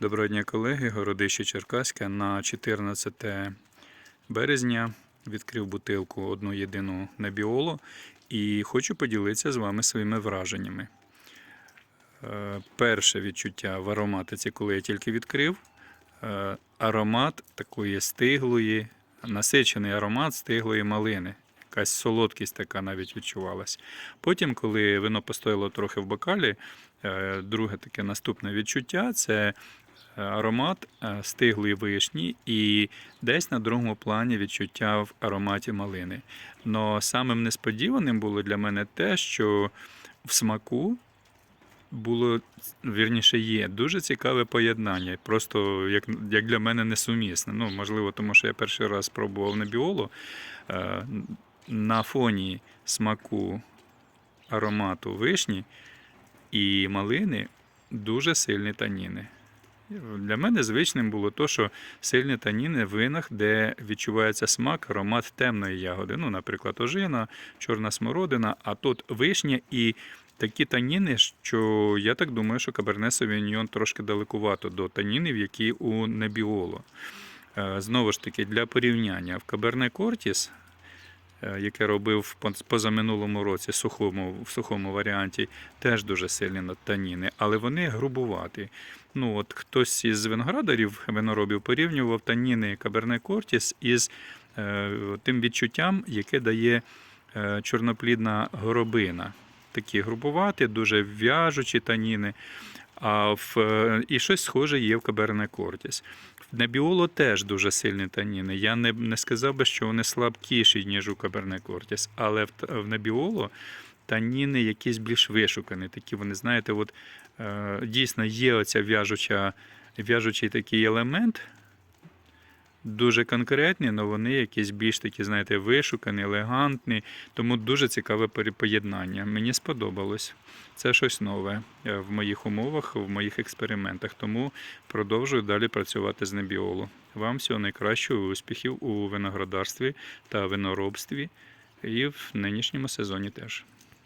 Доброго дня, колеги. Городище Черкаське на 14 березня відкрив бутилку одну єдину Небіоло і хочу поділитися з вами своїми враженнями. Е, Перше відчуття в ароматиці, коли я тільки відкрив, е, аромат такої стиглої, насичений аромат стиглої малини. Якась солодкість така навіть відчувалась. Потім, коли вино постояло трохи в бокалі, е, друге таке наступне відчуття це аромат е, стиглої вишні і десь на другому плані відчуття в ароматі малини. Но самим несподіваним було для мене те, що в смаку було вірніше є дуже цікаве поєднання. Просто як, як для мене несумісне. Ну, можливо, тому що я перший раз спробував на біолу. Е, на фоні смаку аромату вишні і малини дуже сильні таніни. Для мене звичним було то, що сильні таніни в винах, де відчувається смак, аромат темної ягоди. Ну, наприклад, ожина, чорна смородина, а тут вишня і такі таніни, що я так думаю, що Каберне Совіньйон трошки далекувато до танінів, які у Небіоло. Е, Знову ж таки, для порівняння, в Каберне Кортіс, яке робив в позаминулому році сухому, в сухому варіанті, теж дуже сильні таніни, але вони грубуваті. Ну, от хтось із виноградарів, виноробів порівнював таніни Каберне Кортіс із е, тим відчуттям, яке дає е, чорноплідна горобина. Такі грубуваті, дуже в'яжучі таніни. А в, е, і щось схоже є в Каберне Кортіс. В Небіоло теж дуже сильні таніни. Я не, не сказав би, що вони слабкіші, ніж у Каберне Кортіс, але в, в Небіоло таніни якісь більш вишукані. Такі вони, знаєте, от, е, дійсно є оця в'яжуча, в'яжучий такий елемент. Дуже конкретні, але вони якісь більш такі, знаєте, вишукані, елегантні. Тому дуже цікаве поєднання. Мені сподобалось. Це щось нове е, в моїх умовах, в моїх експериментах. Тому продовжую далі працювати з небіолу. Вам всього найкращого успіхів у виноградарстві та виноробстві і в нинішньому сезоні теж.